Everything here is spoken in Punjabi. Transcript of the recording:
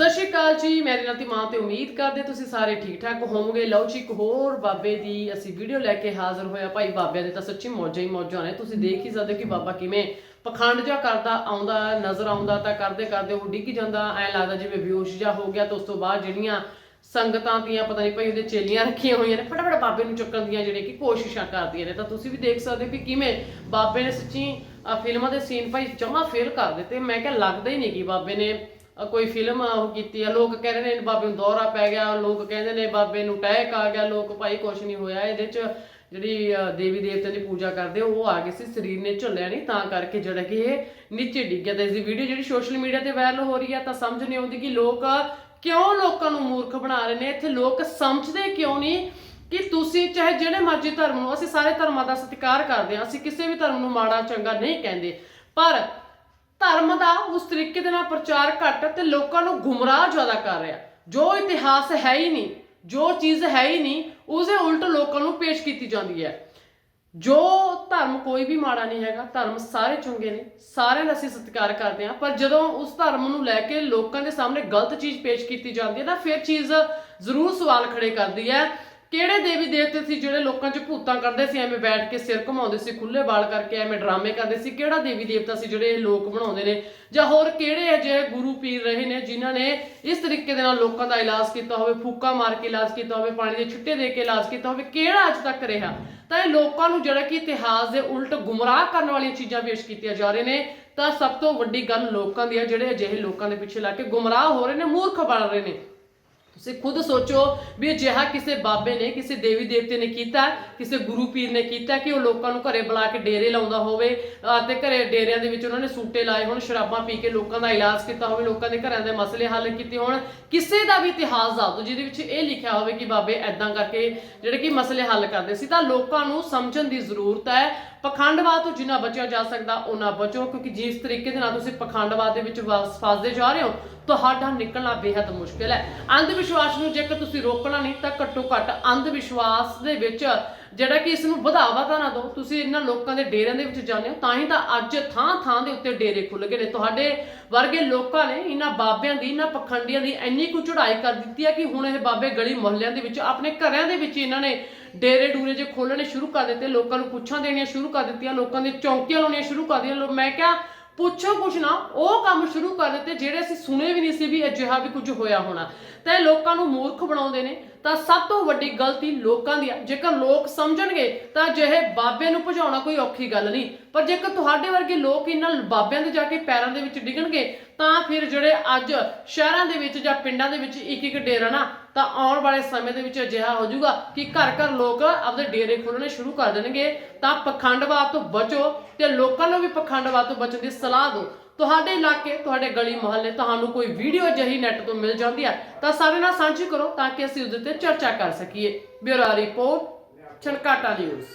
ਸਤਿ ਸ਼੍ਰੀ ਅਕਾਲ ਜੀ ਮੇਰੀ ਨਾਮ ਮਾਂ ਤੇ ਉਮੀਦ ਕਰਦੇ ਤੁਸੀਂ ਸਾਰੇ ਠੀਕ ਠਾਕ ਹੋਵੋਗੇ। ਲਓ ਜੀ, ਇੱਕ ਹੋਰ ਬਾਬੇ ਦੀ ਅਸੀਂ ਵੀਡੀਓ ਲੈ ਕੇ ਹਾਜ਼ਰ ਹੋਇਆ ਭਾਈ ਬਾਬਿਆਂ ਦੇ ਤਾਂ ਸੱਚੀ ਮੌਜਾਂ ਹੀ ਮੌਜਾਂ ਨੇ। ਤੁਸੀਂ ਦੇਖ ਹੀ ਸਕਦੇ ਹੋ ਕਿ ਬਾਬਾ ਕਿਵੇਂ ਪਖੰਡ ਜਿਹਾ ਕਰਦਾ, ਆਉਂਦਾ, ਨਜ਼ਰ ਆਉਂਦਾ ਤਾਂ ਕਰਦੇ ਕਰਦੇ ਉਹ ਡਿੱਗ ਜਾਂਦਾ। ਐ ਲੱਗਦਾ ਜਿਵੇਂ ਬੇਹੋਸ਼ ਜਿਹਾ ਹੋ ਗਿਆ ਤਾਂ ਉਸ ਤੋਂ ਬਾਅਦ ਜਿਹੜੀਆਂ ਸੰਗਤਾਂ ਦੀਆਂ, ਪਤਾ ਨਹੀਂ ਭਾਈ ਉਹਦੇ ਚੇਲੀਆਂ ਰੱਖੀਆਂ ਹੋਈਆਂ ਨੇ, ਫਟਾਫਟ ਬਾਬੇ ਨੂੰ ਚੁੱਕਣ ਦੀਆਂ ਜਿਹੜੇ ਕਿ ਕੋਸ਼ਿਸ਼ਾਂ ਕਰਦੀਆਂ ਨੇ। ਤਾਂ ਤੁਸੀਂ ਵੀ ਦੇਖ ਸਕਦੇ ਹੋ ਕਿ ਕਿਵੇਂ ਬਾਬੇ ਨੇ ਸੱਚੀ ਫਿਲਮਾਂ ਦੇ ਸੀਨ ਭਾਈ ਜਮਾ ਫੇਲ ਕਰ ਦਿੱਤੇ। ਮੈਂ ਕਿਹਾ ਲੱਗਦਾ ਹੀ ਨਹੀਂ ਕਿ ਬਾਬੇ ਨੇ ਅਹ ਕੋਈ ਫਿਲਮ ਉਹ ਕੀਤੀ ਆ, ਲੋਕ ਕਹਿ ਰਹੇ ਨੇ ਬਾਬੇ ਨੂੰ ਦੌਰਾ ਪੈ ਗਿਆ, ਲੋਕ ਕਹਿੰਦੇ ਨੇ ਬਾਬੇ ਨੂੰ ਟੈਕ ਆ ਗਿਆ, ਲੋਕ ਭਾਈ ਕੁਛ ਨਹੀਂ ਹੋਇਆ, ਇਹਦੇ ਚ ਜਿਹੜੀ ਦੇਵੀ ਦੇਵਤਿਆਂ ਦੀ ਪੂਜਾ ਕਰਦੇ, ਉਹ ਆ ਗਏ ਸੀ, ਸਰੀਰ ਨੇ ਝੱਲਿਆ ਨਹੀਂ, ਤਾਂ ਕਰਕੇ ਜਿਹੜਾ ਕਿ ਇਹ ਨੀਚੇ ਡਿੱਗ ਗਿਆ। ਤੇ ਇਸ ਦੀ ਵੀਡੀਓ ਜਿਹੜੀ ਸੋਸ਼ਲ ਮੀਡੀਆ ਤੇ ਵਾਇਰਲ ਹੋ ਰਹੀ ਆ, ਤਾਂ ਸਮਝ ਨਹੀਂ ਆਉਂਦੀ ਕਿ ਲੋਕ ਕਿਉਂ ਲੋਕਾਂ ਨੂੰ ਮੂਰਖ ਬਣਾ ਰਹੇ ਨੇ? ਇੱਥੇ ਲੋਕ ਸਮਝਦੇ ਕਿਉਂ ਨਹੀਂ ਕਿ ਤੁਸੀਂ ਚਾਹੇ ਜਿਹੜੇ ਮਰਜ਼ੀ ਧਰਮ ਨੂੰ, ਅਸੀਂ ਸਾਰੇ ਧਰਮਾਂ ਦਾ ਸਤਿਕਾਰ ਕਰਦੇ ਹਾਂ, ਅਸੀਂ ਕਿਸੇ ਵੀ ਧਰਮ ਨੂੰ ਮਾੜਾ, ਚੰਗਾ ਨਹੀਂ ਕਹਿੰਦੇ। ਪਰ ਧਰਮ ਦਾ ਉਸ ਤਰੀਕੇ ਦੇ ਨਾਲ ਪ੍ਰਚਾਰ ਘੱਟ ਤੇ ਲੋਕਾਂ ਨੂੰ ਗੁੰਮਰਾਹ ਜ਼ਿਆਦਾ ਕਰ ਰਿਹਾ। ਜੋ ਇਤਿਹਾਸ ਹੈ ਹੀ ਨਹੀਂ, ਜੋ ਚੀਜ਼ ਹੈ ਹੀ ਨਹੀਂ, ਉਸਦੇ ਉਲਟ ਲੋਕਾਂ ਨੂੰ ਪੇਸ਼ ਕੀਤੀ ਜਾਂਦੀ ਹੈ। ਜੋ ਧਰਮ ਕੋਈ ਵੀ ਮਾੜਾ ਨਹੀਂ ਹੈਗਾ, ਧਰਮ ਸਾਰੇ ਚੰਗੇ ਨੇ, ਸਾਰਿਆਂ ਦਾ ਅਸੀਂ ਸਤਿਕਾਰ ਕਰਦੇ ਹਾਂ, ਪਰ ਜਦੋਂ ਉਸ ਧਰਮ ਨੂੰ ਲੈ ਕੇ ਲੋਕਾਂ ਦੇ ਸਾਹਮਣੇ ਗਲਤ ਚੀਜ਼ ਪੇਸ਼ ਕੀਤੀ ਜਾਂਦੀ ਹੈ, ਤਾਂ ਫਿਰ ਚੀਜ਼ ਜ਼ਰੂਰ ਸਵਾਲ ਖੜੇ ਕਰਦੀ ਹੈ। ਕਿਹੜੇ ਦੇਵੀ ਦੇਵਤੇ ਸੀ ਜਿਹੜੇ ਲੋਕਾਂ 'ਚ ਭੂਤਾਂ ਕਰਦੇ ਸੀ? ਐਵੇਂ ਬੈਠ ਕੇ ਸਿਰ ਘੁਮਾਉਂਦੇ ਸੀ ਖੁੱਲੇ ਵਾਲ ਕਰਕੇ ਐਵੇਂ ਡਰਾਮੇ ਕਰਦੇ ਸੀ। ਕਿਹੜਾ ਦੇਵੀ ਦੇਵਤਾ ਸੀ ਜਿਹੜੇ ਇਹ ਲੋਕ ਬਣਾਉਂਦੇ ਨੇ? ਜਾਂ ਹੋਰ ਕਿਹੜੇ ਅਜਿਹੇ ਗੁਰੂ ਪੀਰ ਰਹੇ ਨੇ ਜਿਨ੍ਹਾਂ ਨੇ ਇਸ ਤਰੀਕੇ ਦੇ ਨਾਲ ਲੋਕਾਂ ਦਾ ਇਲਾਜ ਕੀਤਾ ਹੋਵੇ, ਫੂਕਾ ਮਾਰ ਕੇ ਇਲਾਜ ਕੀਤਾ ਹੋਵੇ, ਪਾਣੀ ਦੇ ਛਿੱਟੇ ਦੇ ਕੇ ਇਲਾਜ ਕੀਤਾ ਹੋਵੇ? ਕਿਹੜਾ ਅੱਜ ਤੱਕ ਰਿਹਾ? ਤਾਂ ਇਹ ਲੋਕਾਂ ਨੂੰ ਜਿਹੜਾ ਕਿ ਇਤਿਹਾਸ ਦੇ ਉਲਟ ਗੁੰਮਰਾਹ ਕਰਨ ਵਾਲੀਆਂ ਚੀਜ਼ਾਂ ਪੇਸ਼ ਕੀਤੀਆਂ ਜਾ ਰਹੇ ਨੇ। ਤਾਂ ਸਭ ਤੋਂ ਵੱਡੀ ਗੱਲ ਲੋਕਾਂ ਦੀ ਹੈ ਜਿਹੜੇ ਅਜਿਹੇ ਲੋਕਾਂ ਦੇ ਪਿੱਛੇ ਲੱਗ ਕੇ ਗੁੰਮਰਾਹ ਹੋ ਰਹੇ ਨੇ, ਮੂਰਖ ਬਣ ਰਹੇ ਨੇ। ਤੁਸੀਂ ਖੁਦ ਸੋਚੋ ਵੀ ਅਜਿਹਾ ਕਿਸੇ ਬਾਬੇ ਨੇ, ਕਿਸੇ ਦੇਵੀ ਦੇਵਤੇ ਨੇ ਕੀਤਾ, ਕਿਸੇ ਗੁਰੂ ਪੀਰ ਨੇ ਕੀਤਾ ਕਿ ਉਹ ਲੋਕਾਂ ਨੂੰ ਘਰੇ ਬੁਲਾ ਕੇ ਡੇਰੇ ਲਾਉਂਦਾ ਹੋਵੇ ਅਹ ਤੇ ਘਰੇ ਡੇਰਿਆਂ ਦੇ ਵਿੱਚ ਉਹਨਾਂ ਨੇ ਸੂਟੇ ਲਾਏ ਹੋਣ, ਸ਼ਰਾਬਾਂ ਪੀ ਕੇ ਲੋਕਾਂ ਦਾ ਇਲਾਜ ਕੀਤਾ ਹੋਵੇ, ਲੋਕਾਂ ਦੇ ਘਰਾਂ ਦੇ ਮਸਲੇ ਹੱਲ ਕੀਤੇ ਹੋਣ, ਕਿਸੇ ਦਾ ਵੀ ਇਤਿਹਾਸ ਦੱਸ ਦਿਓ, ਜਿਹਦੇ ਵਿੱਚ ਇਹ ਲਿਖਿਆ ਹੋਵੇ ਕਿ ਬਾਬੇ ਐਦਾਂ ਕਰਕੇ ਜਿਹੜੇ ਕਿ ਮਸਲੇ ਹੱਲ ਕਰਦੇ ਸੀ, ਤਾਂ ਲੋਕਾਂ ਨੂੰ ਸਮਝਣ ਦੀ ਜ਼ਰੂਰਤ ਹੈ ਪਖੰਡਵਾਦ ਤੋਂ ਜਿੰਨਾ ਬਚਿਆ ਜਾ ਸਕਦਾ ਉਹਨਾਂ ਬਚੋ, ਕਿਉਂਕਿ ਜਿਸ ਤਰੀਕੇ ਦੇ ਨਾਲ ਤੁਸੀਂ ਪਖੰਡਵਾਦ ਦੇ ਵਿੱਚ ਵਸ- ਫਸਦੇ ਜਾ ਰਹੇ ਹੋ, ਤੁਹਾਡਾ ਨਿਕਲਣਾ ਬੇहद ਮੁਸ਼ਕਿਲ ਹੈ। ਅੰਧ ਵਿਸ਼ਵਾਸ ਨੂੰ ਜੇਕਰ ਤੁਸੀਂ ਰੋਕਣਾ ਨਹੀਂ, ਤਾਂ ਘੱਟੋ ਘੱਟ ਅੰਧ ਵਿਸ਼ਵਾਸ ਦੇ ਵਿੱਚ ਜਿਹੜਾ ਕਿ ਇਸ ਨੂੰ ਵਧਾਵਾ ਤਾਂ ਨਾ ਦਿਓ। ਤੁਸੀਂ ਇਹਨਾਂ ਲੋਕਾਂ ਦੇ ਡੇਰਿਆਂ ਦੇ ਵਿੱਚ ਜਾਂਦੇ ਹੋ, ਤਾਂ ਹੀ ਤਾਂ ਅੱਜ ਥਾਂ ਥਾਂ ਦੇ ਉੱਤੇ ਡੇਰੇ ਖੁੱਲ ਗਏ ਨੇ। ਤੁਹਾਡੇ ਵਰਗੇ ਲੋਕਾਂ ਨੇ ਇਹਨਾਂ ਬਾਬਿਆਂ ਦੀ, ਇਹਨਾਂ ਪਖੰਡੀਆਂ ਦੀ ਇੰਨੀ ਕੁ ਚੜਾਈ ਕਰ ਦਿੱਤੀ ਹੈ ਕਿ ਹੁਣ ਇਹ ਬਾਬੇ ਗਲੀ ਮੁਹੱਲਿਆਂ ਦੇ ਵਿੱਚ, ਆਪਣੇ ਘਰਾਂ ਦੇ ਵਿੱਚ ਇਹਨਾਂ ਨੇ ਡੇਰੇ ਡੂਰੇ ਜੇ ਖੋਲਣੇ ਸ਼ੁਰੂ ਕਰ ਦਿੱਤੇ, ਲੋਕਾਂ ਨੂੰ ਪੁੱਛਾਂ ਦੇਣੀਆਂ ਸ਼ੁਰੂ ਕਰ ਦਿੱਤੀਆਂ, ਲੋਕਾਂ ਦੇ ਚੌਂਕੀਆਂ ਲਾਉਣੀਆਂ ਸ਼ੁਰੂ ਕਰ ਦਿੱਤੀਆਂ। ਲੋ- ਮੈਂ ਕਿਹਾ, ਪੁੱਛੋ ਕੁਛ ਨਾ, ਉਹ ਕੰਮ ਸ਼ੁਰੂ ਕਰ ਦਿੱਤੇ ਜਿਹੜੇ ਅਸੀਂ ਸੁਣੇ ਵੀ ਨਹੀਂ ਸੀ ਵੀ ਅਜਿਹਾ ਵੀ ਕੁਝ ਹੋਇਆ ਹੋਣਾ। ਤਾਂ ਇਹ ਲੋਕਾਂ ਨੂੰ ਮੂਰਖ ਬਣਾਉਂਦੇ ਨੇ। ਤਾਂ ਸਭ ਤੋਂ ਵੱਡੀ ਗਲਤੀ ਲੋਕਾਂ ਦੀ ਹੈ ਜੇਕਰ ਲੋਕ ਸਮਝਣਗੇ ਤਾਂ ਜਿਹੇ ਬਾਬੇ ਨੂੰ ਭਜਾਉਣਾ ਕੋਈ ਔਖੀ ਗੱਲ ਨਹੀਂ। ਪਰ ਜੇਕਰ ਤੁਹਾਡੇ ਵਰਗੇ ਲੋਕ ਇਹਨਾਂ ਬਾਬਿਆਂ ਦੇ ਜਾ ਕੇ ਪੈਰਾਂ ਦੇ ਵਿੱਚ ਡਿੱਗਣਗੇ, ਤਾਂ ਫਿਰ ਜਿਹੜੇ ਅੱਜ ਸ਼ਹਿਰਾਂ ਦੇ ਵਿੱਚ ਜਾਂ ਪਿੰਡਾਂ ਦੇ ਵਿੱਚ ਇੱਕ ਇੱਕ ਡੇਰਾ ਨਾ, ਤਾਂ ਆਉਣ ਵਾਲੇ ਸਮੇਂ ਦੇ ਵਿੱਚ ਅਜਿਹਾ ਹੋ ਜਾਊਗਾ ਕਿ ਘਰ ਘਰ ਲੋਕ ਆਪਦੇ ਡੇਰੇ ਖੋਲਣੇ ਸ਼ੁਰੂ ਕਰ ਦੇਣਗੇ। ਤਾਂ ਪਖੰਡਵਾਦ ਤੋਂ ਬਚੋ ਤੇ ਲੋਕਾਂ ਨੂੰ ਵੀ ਪਖੰਡਵਾਦ ਤੋਂ ਬਚਣ ਦੀ ਸਲਾਹ ਦਿਓ। ਤੁਹਾਡੇ ਇਲਾਕੇ, ਤੁਹਾਡੇ ਗਲੀ ਮੁਹੱਲੇ ਤੁਹਾਨੂੰ ਕੋਈ ਵੀਡੀਓ ਜਹੀ ਨੈਟ ਤੋਂ ਮਿਲ ਜਾਂਦੀ ਹੈ, ਤਾਂ ਸਾਡੇ ਨਾਲ ਸਾਂਝੀ ਕਰੋ ਤਾਂ ਕਿ ਅਸੀਂ ਉਸ ਤੇ ਚਰਚਾ ਕਰ ਸਕੀਏ। Bureau report, Chhankata news.